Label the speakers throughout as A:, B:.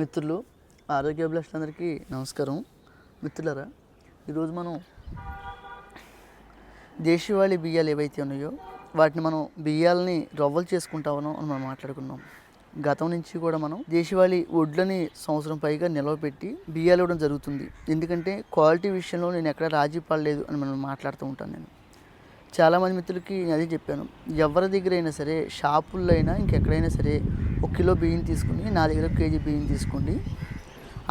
A: మిత్రులు ఆరోగ్య అభిలాషులందరికీ నమస్కారం. మిత్రులరా ఈరోజు మనం దేశవాళీ బియ్యాలు ఏవైతే ఉన్నాయో వాటిని మనం బియ్యాలని రవ్వలు చేసుకుంటామనో అని మనం మాట్లాడుకున్నాం. గతం నుంచి కూడా మనం దేశవాళీ వడ్లని సంవత్సరం పైగా నిలవపెట్టి బియ్యాలు ఇవ్వడం జరుగుతుంది. ఎందుకంటే క్వాలిటీ విషయంలో నేను ఎక్కడ రాజీ పడలేదు అని మనం మాట్లాడుతూ ఉంటాను నేను. చాలామంది మిత్రులకి నేను అదే చెప్పాను. ఎవరి దగ్గర అయినా సరే షాపుల్లో అయినా ఇంకెక్కడైనా సరే ఒక కిలో బియ్యం తీసుకుని నా దగ్గర కేజీ బియ్యం తీసుకోండి.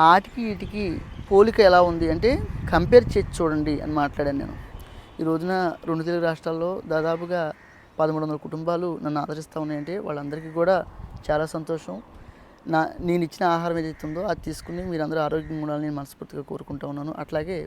A: ఆటికి వీటికి పోలిక ఎలా ఉంది అంటే కంపేర్ చేసి చూడండి అని మాట్లాడాను నేను. ఈ రోజున రెండు తెలుగు రాష్ట్రాల్లో దాదాపుగా పదమూడు వందల కుటుంబాలు నన్ను ఆదరిస్తూ ఉన్నాయంటే వాళ్ళందరికీ కూడా చాలా సంతోషం. నా నేను ఇచ్చిన ఆహారం ఏదైతే ఉందో అది తీసుకుని మీరందరూ ఆరోగ్యంగా ఉండాలని నేను మనస్ఫూర్తిగా కోరుకుంటా ఉన్నాను. అట్లాగే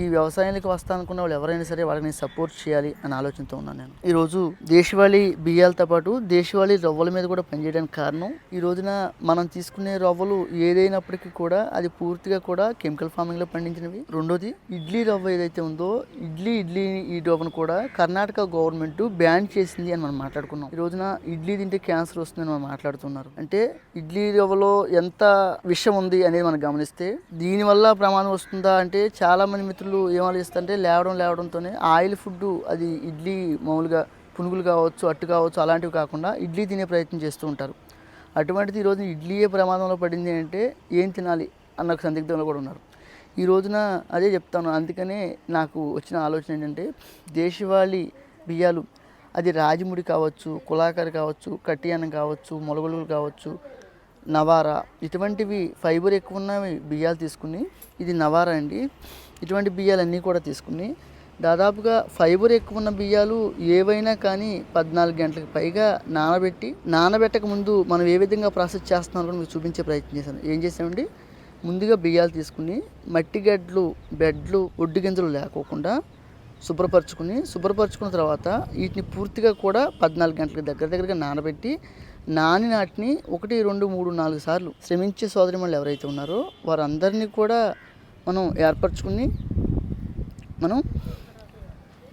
A: ఈ వ్యవసాయానికి వస్తానుకున్న వాళ్ళు ఎవరైనా సరే వాళ్ళని సపోర్ట్ చేయాలి అని ఆలోచనతో ఉన్నాను నేను. ఈరోజు దేశవాళీ బియ్యాలతో పాటు దేశవాళీ రవ్వల మీద కూడా పనిచేయడానికి కారణం ఈ రోజున మనం తీసుకునే రవ్వలు ఏదైనప్పటికీ కూడా అది పూర్తిగా కూడా కెమికల్ ఫార్మింగ్లో పండించినవి. రెండోది ఇడ్లీ రవ్వ ఏదైతే ఉందో ఇడ్లీ ఇడ్లీ ఈ రవ్వను కూడా కర్ణాటక గవర్నమెంట్ బ్యాన్ చేసింది అని మనం మాట్లాడుకున్నాం. ఈ రోజున ఇడ్లీ తింటే క్యాన్సర్ వస్తుందని మనం మాట్లాడుతున్నారు. అంటే ఇడ్లీ రవ్వలో ఎంత విషం ఉంది అనేది మనం గమనిస్తే దీనివల్ల ప్రమాదం వస్తుందా అంటే చాలా మంది మిత్రులు ఏం ఆలోచిస్తారంటే లేవడం లేవడంతోనే ఆయిల్ ఫుడ్ అది ఇడ్లీ మామూలుగా పునుగులు కావచ్చు అట్టు కావచ్చు అలాంటివి కాకుండా ఇడ్లీ తినే ప్రయత్నం చేస్తూ ఉంటారు. అటువంటిది ఈరోజు ఇడ్లీయే ప్రమాదంలో పడింది అంటే ఏం తినాలి అన్న ఒక సందిగ్ధంలో కూడా ఉన్నారు. ఈ రోజున అదే చెప్తాను. అందుకనే నాకు వచ్చిన ఆలోచన ఏంటంటే దేశవాళీ బియ్యాలు అది రాజముడి కావచ్చు కులాకర్ కావచ్చు కట్టియానం కావచ్చు మొలగలు కావచ్చు నవారా ఇటువంటివి ఫైబర్ ఎక్కువ ఉన్నవి బియ్యాలు తీసుకుని ఇది నవారా అండి? ఇటువంటి బియ్యాలన్నీ కూడా తీసుకుని దాదాపుగా ఫైబర్ ఎక్కువ ఉన్న బియ్యాలు ఏవైనా కానీ పద్నాలుగు గంటలకు పైగా నానబెట్టి నానబెట్టక ముందు మనం ఏ విధంగా ప్రాసెస్ చేస్తున్నాం కూడా మీకు చూపించే ప్రయత్నం చేశాను. ఏం చేసామండి ముందుగా బియ్యాలు తీసుకుని మట్టి గడ్డలు బెడ్లు ఒడ్డు గింజలు లేకోకుండా శుభ్రపరచుకుని శుభ్రపరచుకున్న తర్వాత వీటిని పూర్తిగా కూడా పద్నాలుగు గంటలకు దగ్గర దగ్గరగా నానబెట్టి నాని నాటిని ఒకటి రెండు మూడు నాలుగు సార్లు శ్రమించే సోదరిమణులు ఎవరైతే ఉన్నారో వారందరినీ కూడా మనం ఏర్పరచుకుని మనం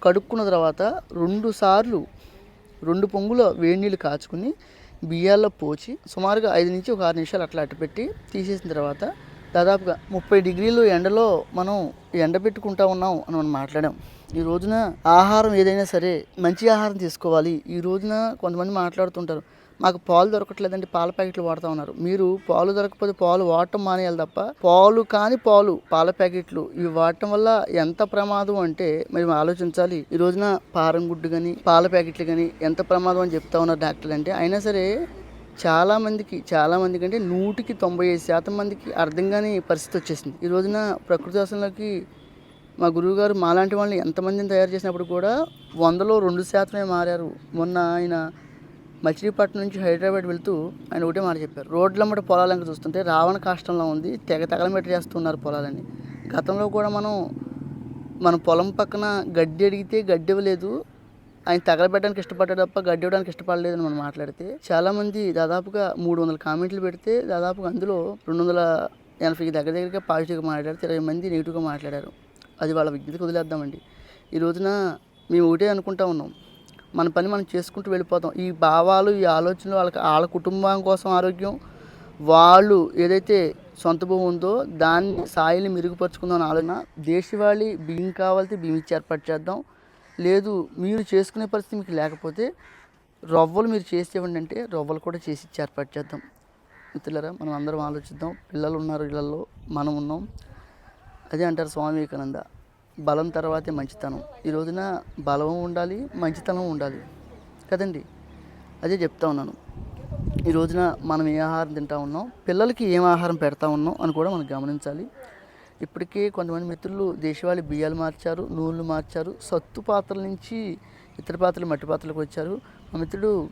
A: కడుక్కున్న తర్వాత రెండు సార్లు రెండు పొంగుల వేడి నీళ్ళు కాచుకుని బియ్యాల్లో పోచి సుమారుగా ఐదు నుంచి ఒక ఆరు నిమిషాలు అట్లా అట్టపెట్టి తీసేసిన తర్వాత దాదాపుగా ముప్పై డిగ్రీలు ఎండలో మనం ఎండబెట్టుకుంటా ఉన్నాం అని మనం మాట్లాడాం. ఈ రోజున ఆహారం ఏదైనా సరే మంచి ఆహారం తీసుకోవాలి. ఈ రోజున కొంతమంది మాట్లాడుతుంటారు మాకు పాలు దొరకట్లేదండి పాల ప్యాకెట్లు వాడుతూ ఉన్నారు. మీరు పాలు దొరకకపోతే పాలు వాడటం మానేయాలి తప్ప పాలు కాని పాలు పాల ప్యాకెట్లు ఇవి వాడటం వల్ల ఎంత ప్రమాదం అంటే మేము ఆలోచించాలి. ఈ రోజున పారం గుడ్డు కానీ పాల ప్యాకెట్లు కానీ ఎంత ప్రమాదం అని చెప్తా ఉన్నారు డాక్టర్లు అంటే అయినా సరే చాలా మందికి చాలా మందికి అంటే నూటికి తొంభై ఐదు శాతం మందికి అర్థం కాని పరిస్థితి వచ్చేసింది. ఈ రోజున ప్రకృతి శాసనంలోకి మా గురువుగారు మాలాంటి వాళ్ళని ఎంతమందిని తయారు చేసినప్పుడు కూడా వందలో రెండు శాతమే మారారు. మొన్న ఆయన మచిలీపట్నం నుంచి హైదరాబాద్ వెళ్తూ ఆయన ఒకటే మాట చెప్పారు. రోడ్లమ్మట పొలాలంక చూస్తుంటే రావణ కాష్టంలో ఉంది తెగ తగలమెట్ట చేస్తున్నారు పొలాలని. గతంలో కూడా మనం మన పొలం పక్కన గడ్డి అడిగితే గడ్డి ఇవ్వలేదు ఆయన తగలబెట్టడానికి ఇష్టపడ్డాడు తప్ప గడ్డి ఇవ్వడానికి ఇష్టపడలేదు అని మనం మాట్లాడితే చాలామంది దాదాపుగా మూడు వందల కామెంట్లు పెడితే దాదాపుగా అందులో రెండు వందల ఎనభై దగ్గర దగ్గరగా పాజిటివ్గా మాట్లాడారు ఇరవై మంది నెగిటివ్గా మాట్లాడారు. అది వాళ్ళ విజ్ఞతకు వదిలేద్దామండి. ఈ రోజున మేము ఒకటే అనుకుంటా ఉన్నాం మన పని మనం చేసుకుంటూ వెళ్ళిపోతాం. ఈ భావాలు ఈ ఆలోచనలు వాళ్ళకి వాళ్ళ కుటుంబం కోసం ఆరోగ్యం వాళ్ళు ఏదైతే సొంత భూమి ఉందో దాన్ని సాయిని మెరుగుపరుచుకుందాం ఆలోచన. దేశవాళీ బియ్యం కావాలితే బియ్యం ఇచ్చి ఏర్పాటు చేద్దాం. లేదు మీరు చేసుకునే పరిస్థితి మీకు లేకపోతే రవ్వలు మీరు చేసేవండి అంటే రవ్వలు కూడా చేసి ఇచ్చి ఏర్పాటు చేద్దాం. మిత్రులరా మనం అందరం ఆలోచిద్దాం. పిల్లలు ఉన్నారు ఇళ్ళల్లో మనం ఉన్నాం. అదే అంటారు స్వామి వివేకానంద. బలం తర్వాతే మంచితనం. ఈ రోజున బలం ఉండాలి మంచితనం ఉండాలి. కదండి? అదే చెప్తా ఉన్నాను. ఈ రోజున మనం ఏ ఆహారం తింటా ఉన్నాం పిల్లలకి ఏం ఆహారం పెడతా ఉన్నాం అని కూడా మనం గమనించాలి. ఇప్పటికే కొంతమంది మిత్రులు దేశవాళీ బియ్యాలు మార్చారు నూనెలు మార్చారు సత్తు పాత్రల నుంచి ఇతర పాత్రలు మట్టి పాత్రలకు వచ్చారు. మా మిత్రుడు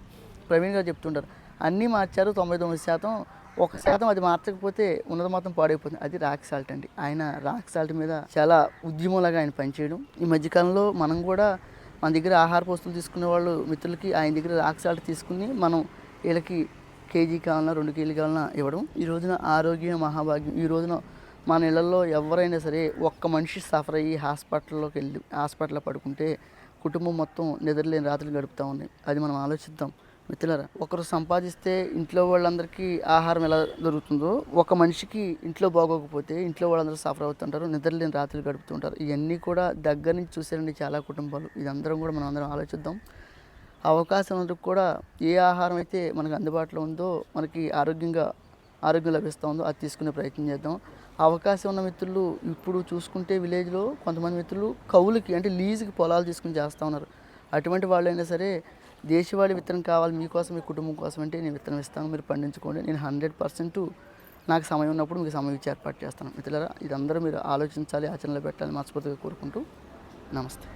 A: ప్రవీణ్ గారు చెప్తుంటారు అన్నీ మార్చారు తొంభై తొమ్మిది శాతం ఒక శాతం అది మార్చకపోతే ఉన్నది మొత్తం పాడైపోతుంది. అది రాక్ సాల్ట్ అండి. ఆయన రాక్ సాల్ట్ మీద చాలా ఉద్యమంలాగా ఆయన పనిచేయడం. ఈ మధ్యకాలంలో మనం కూడా మన దగ్గర ఆహార వస్తువులు తీసుకునే వాళ్ళు మిత్రులకి ఆయన దగ్గర రాక్ సాల్ట్ తీసుకుని మనం వీళ్ళకి కేజీ కావాలన్నా రెండు కేజీలు కావాలన్నా ఇవ్వడం. ఈ రోజున ఆరోగ్యం మహాభాగ్యం ఈ రోజున మన ఇళ్ళలో ఎవరైనా సరే ఒక్క మనిషి సఫర్ అయ్యి హాస్పిటల్లోకి వెళ్ళి హాస్పిటల్లో పడుకుంటే కుటుంబం మొత్తం నిద్రలేని రాత్రులు గడుపుతూ ఉంది. అది మనం ఆలోచిద్దాం. మిత్రులారా ఒకరు సంపాదిస్తే ఇంట్లో వాళ్ళందరికీ ఆహారం ఎలా దొరుకుతుందో ఒక మనిషికి ఇంట్లో బాగోకపోతే ఇంట్లో వాళ్ళందరూ సఫర్ అవుతుంటారు నిద్రలేని రాత్రులు గడుపుతుంటారు. ఇవన్నీ కూడా దగ్గర నుంచి చూసారండి చాలా కుటుంబాలు. ఇదందరం కూడా మనం అందరం ఆలోచిద్దాం. అవకాశం ఉన్నందుకు కూడా ఏ ఆహారం అయితే మనకు అందుబాటులో ఉందో మనకి ఆరోగ్యంగా ఆరోగ్యం లభిస్తూ ఉందో అది తీసుకునే ప్రయత్నం చేద్దాం. అవకాశం ఉన్న మిత్రులు ఇప్పుడు చూసుకుంటే విలేజ్లో కొంతమంది మిత్రులు కౌలుకి అంటే లీజుకి పొలాలు తీసుకుని చేస్తూ ఉన్నారు. అటువంటి వాళ్ళైనా సరే దేశవాళీ విత్తనం కావాలి మీకోసం మీ కుటుంబం కోసం అంటే నేను విత్తనం ఇస్తాను మీరు పండించుకోండి. నేను హండ్రెడ్ పర్సెంట్ నాకు సమయం ఉన్నప్పుడు మీకు సమయం ఇచ్చి ఏర్పాటు చేస్తాను. మిత్రులారా ఇదందరూ మీరు ఆలోచించాలి ఆచరణలో పెట్టాలని మనస్ఫూర్తిగా కోరుకుంటూ నమస్తే.